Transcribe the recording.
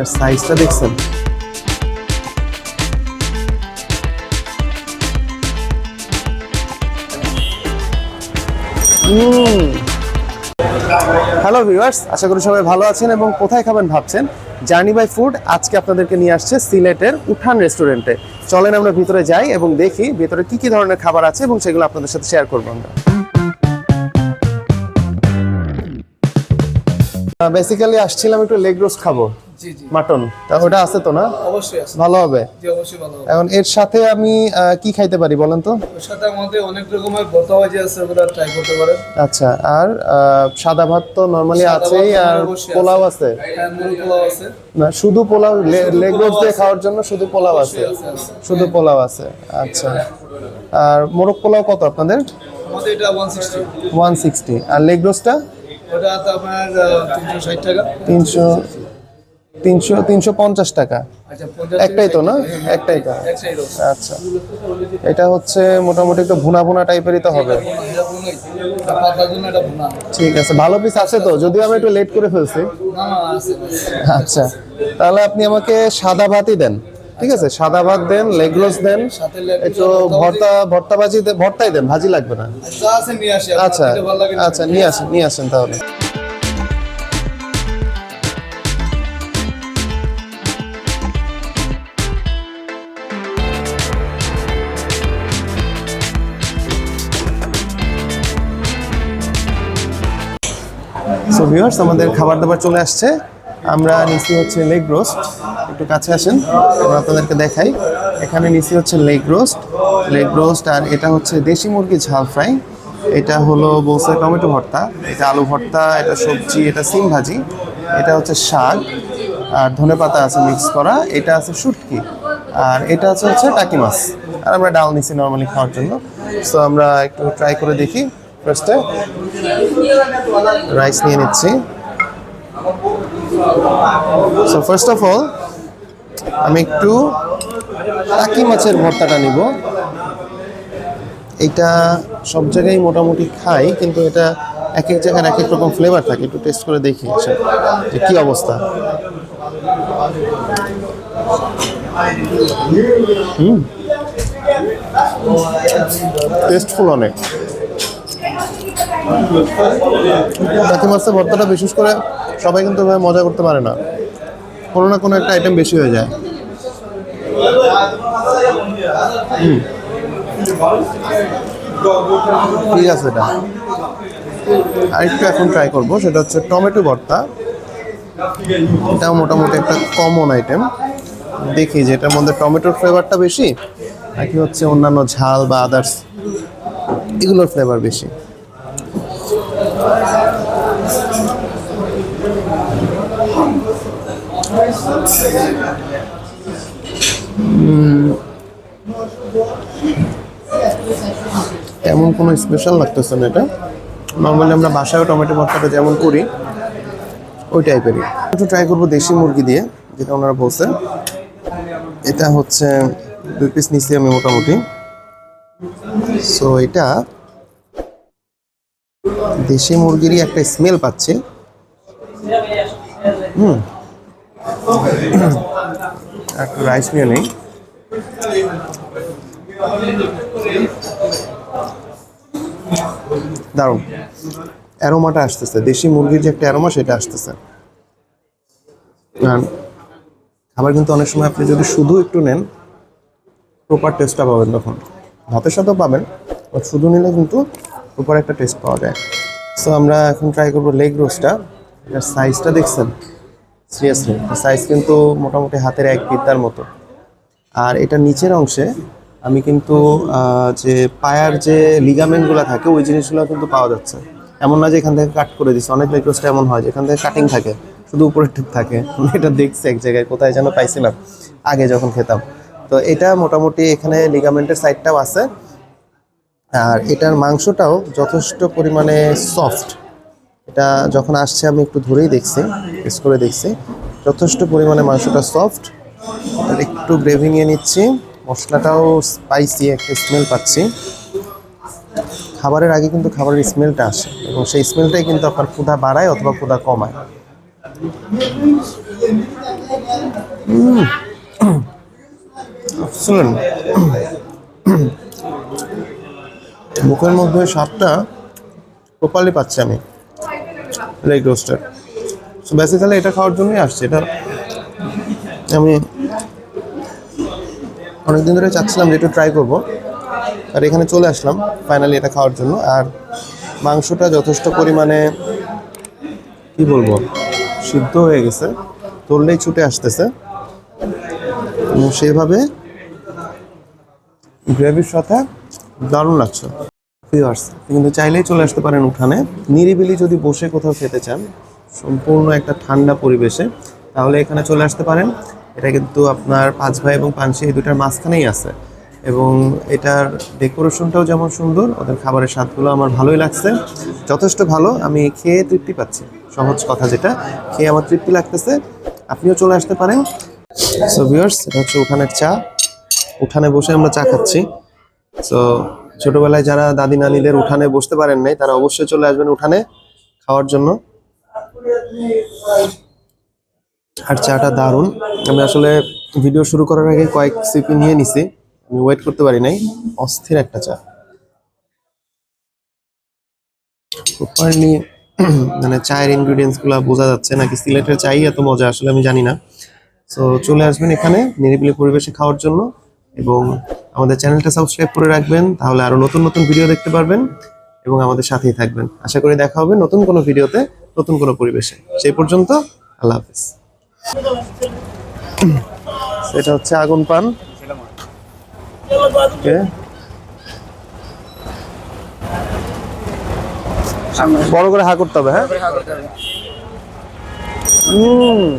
এর সাইজটা দেখছেন? হ্যালো ভিউয়ার্স আশা করি সবাই ভালো আছেন এবং কোথায় খাবেন ভাবছেন? জার্নি বাই ফুড আজকে আপনাদেরকে নিয়ে আসছে সিলেটের উঠান রেস্টুরেন্টে চলেন আমরা ভিতরে যাই এবং দেখি ভিতরে কি কি ধরনের খাবার আছে এবং সেগুলো আপনাদের সাথে শেয়ার করব আমরা। বেসিক্যালি আসছিলাম একটু লেগ রোস্ট খাব। মাটন। তা ওটা আছে তো না? অবশ্যই আছে। ভালো হবে। জি অবশ্যই ভালো হবে। এখন এর সাথে আমি কি খাইতে পারি বলেন তো? সাথে আমাদের অনেক রকমের ভর্তা ভাজি আছে ওগুলো ট্রাই করতে পারেন। আচ্ছা আর সাদা ভাত তো নর্মালি আছেই আর পোলাও আছে। হ্যাঁ পোলাও আছে। না শুধু পোলাও লেগ রোস্ট দিয়ে খাওয়ার জন্য শুধু পোলাও আছে। শুধু পোলাও আছে। আচ্ছা। আর মোরগ পোলাও কত আপনাদের? আমাদের এটা ওয়ান সিক্সটি ওয়ান সিক্সটি আর লেগ রোস্টটা ওটা আপনার তিনশো ষাট টাকা। তিনশো তিনশো তিনশো পঞ্চাশ টাকা। আচ্ছা একটাই তো না? একটাই তো। আচ্ছা। এটা হচ্ছে মোটামুটি একটু ভুনা ভুনা টাইপেরই তো হবে। ঠিক আছে ভালো পিস আছে তো? যদিও আমি একটু লেট করে ফেলছি। আচ্ছা। তাহলে আপনি আমাকে সাদা ভাতই দেন। ঠিক আছে সাদা ভাত দেন লেগ রোস্ট দেন একটু ভর্তা ভর্তা ভাজি ভর্তাই দেন ভাজি লাগবে না। আচ্ছা নিয়ে আচ্ছা নিয়ে আসেন নিয়ে আসেন তাহলে। সো ভিউয়ার্স আমাদের খাবার দাবার চলে আসছে। আমরা নিচে হচ্ছে লেগ রোস্ট একটু কাছে আসেন আমরা আপনাদেরকে দেখাই। এখানে নিচে হচ্ছে লেগ রোস্ট লেগ রোস্ট আর এটা হচ্ছে দেশি মুরগি ঝাল ফ্রাই এটা হলো বলছে টমেটো ভর্তা, এটা আলু ভর্তা, এটা সবজি, এটা সিম ভাজি, এটা হচ্ছে শাক, আর ধনে পাতা আছে মিক্স করা, এটা আছে শুটকি, আর এটা আছে হচ্ছে টাকি মাছ, আর আমরা ডাল নিছি নর্মালি খাওয়ার জন্য। সো আমরা একটু ট্রাই করে দেখি ফার্স্টে রাইস নিয়ে নিচ্ছি। সো ফার্স্ট অফ অল আমি একটু টাকি মাছের ভর্তাটা নিব। এটা সব জায়গায় মোটামুটি খাই, কিন্তু এটা এক এক জায়গায় এক এক রকম ফ্লেভার থাকে। একটু টেস্ট করে দেখি আসেন যে কি অবস্থা। হুম। টেস্টফুল অনেক। টাকি মাছের ভর্তাটা বিশেষ করে সবাই কিন্তু এভাবে মজা করতে পারে না। কোনো না কোনো একটা আইটেম বেশি হয়ে যায়। ঠিক আছে এটা। আরেকটু এখন ট্রাই করব, সেটা হচ্ছে টমেটো ভর্তা। এটাও মোটামুটি একটা কমন আইটেম দেখি যে এটার মধ্যে টমেটোর ফ্লেভারটা বেশি, নাকি হচ্ছে অন্যান্য ঝাল বা আদার্স এগুলোর ফ্লেভার বেশি। তেমন কোনো স্পেশাল লাগতেছে না এটা? নর্মালি আমরা বাসায় টমেটো ভর্তাটা যেমন করি, ওই টাইপেরই একটু ট্রাই করব দেশি মুরগি দিয়ে, যেটা ওনারা বলছে। এটা হচ্ছে দুই পিস নিচ্ছি আমি মোটামুটি। সো এটা দেশি মুরগিরই একটা স্মেল পাচ্ছে। হুম। একটু রাইস নিয়ে নেই। দারুণ। অ্যারোমাটা আসতেছে। দেশি মুরগির যে একটা অ্যারোমা, সেটা আসতেছে। আর খাবার কিন্তু অনেক সময় আপনি যদি শুধু একটু নেন প্রপার টেস্টটা পাবেন তখন। ভাতের সাথেও পাবেন শুধু নিলে কিন্তু প্রপার একটা টেস্ট পাওয়া যায়। সো আমরা এখন ট্রাই করব লেগ রোস্টটা এটার সাইজটা দেখছেন? সিরিয়াসলি সাইজ কিন্তু মোটামুটি হাতের এক বিদ্যার মতো। আর এটা নিচের অংশে আমি কিন্তু যে পায়ার যে লিগামেন্টগুলো থাকে, ওই জিনিসগুলো কিন্তু পাওয়া যাচ্ছে। এমন না যে এখান থেকে কাট করে দিচ্ছে অনেক লেগরোস্টে এমন হয় যে এখান থেকে কাটিং থাকে, শুধু উপরের টুক থাকে। এটা দেখছি এক জায়গায়, কোথায় যেন পাইছিলাম, আগে যখন খেতাম। তো এটা মোটামুটি এখানে লিগামেন্টের সাইডটাও আছে। আর এটার মাংসটাও যথেষ্ট পরিমাণে সফট এটা যখন আসছে, আমি একটু ধরেই দেখছি টেস্ট করে দেখছি। যথেষ্ট পরিমাণে মাংসটা সফট একটু গ্রেভি নিয়ে নিচ্ছি। মশলাটাও স্পাইসি একটা স্মেল পাচ্ছি। খাবারের আগে কিন্তু খাবারের স্মেলটা আসে, এবং সেই স্মেলটাই কিন্তু আপনার ক্ষুধা বাড়ায় অথবা ক্ষুধা কমায়। শুনুন মুখের মধ্যে স্বাদটা প্রপারলি পাচ্ছি আমি। লেগ রোস্টের। সো বেসিক্যালি এটা খাওয়ার জন্যই আসছে। এটা আমি অনেকদিন ধরে চাচ্ছিলাম যে একটু ট্রাই করব। আর এখানে চলে আসলাম ফাইনালি এটা খাওয়ার জন্য। আর মাংসটা যথেষ্ট পরিমাণে, কি বলব, সিদ্ধ হয়ে গেছে। ধরলেই ছুটে আসতেছে। এবং সেইভাবে গ্রেভির সাথে দারুণ লাগছে। ভিউয়ার্স কিন্তু চাইলেই চলে আসতে পারেন উঠানে। নিরিবিলি যদি বসে কোথাও খেতে চান, সম্পূর্ণ একটা ঠান্ডা পরিবেশে, তাহলে এখানে চলে আসতে পারেন। এটা কিন্তু আপনার পাঁচ ভাই এবং পাঁচশি এই দুটার মাঝখানেই আছে। এবং এটার ডেকোরেশনটাও যেমন সুন্দর, ওদের খাবারের স্বাদগুলো আমার ভালোই লাগছে। যথেষ্ট ভালো, আমি খেয়ে তৃপ্তি পাচ্ছি। সহজ কথা যেটা, খেয়ে আমার তৃপ্তি লাগতেছে। আপনিও চলে আসতে পারেন। সো ভিউয়ার্স এটা হচ্ছে উঠানের চা। উঠানে বসে আমরা চা খাচ্ছি। সো ছোটবেলায় যারা দাদি নানিদের উঠানে বসতে পারেন নাই, তারা অবশ্যই চলে আসবেন উঠানে খাওয়ার জন্য। আর চাটা দারুণ। আমি আসলে ভিডিও শুরু করার আগে কয়েক সিপি নিয়ে নিছি। আমি ওয়েট করতে পারি নাই। অস্থির একটা চা। প্রপারলি মানে চায়ের ইনগ্রিডিয়েন্টসগুলা বোঝা যাচ্ছে নাকি সিলেটের চাই এত মজা, আসলে আমি জানি না। সো চলে আসবেন এখানে, নিরিবিলি পরিবেশে খাওয়ার জন্য। এবং আমাদের চ্যানেলটা সাবস্ক্রাইব করে রাখবেন, তাহলে আরও নতুন নতুন ভিডিও দেখতে পারবেন এবং আমাদের সাথেই থাকবেন। আশা করি দেখা হবে নতুন কোনো ভিডিওতে, নতুন কোনো পরিবেশে। সেই পর্যন্ত আল্লাহ হাফিজ। সেটা হচ্ছে আগুন পান। বড় করে হা করতে হবে হ্যাঁ? হুম।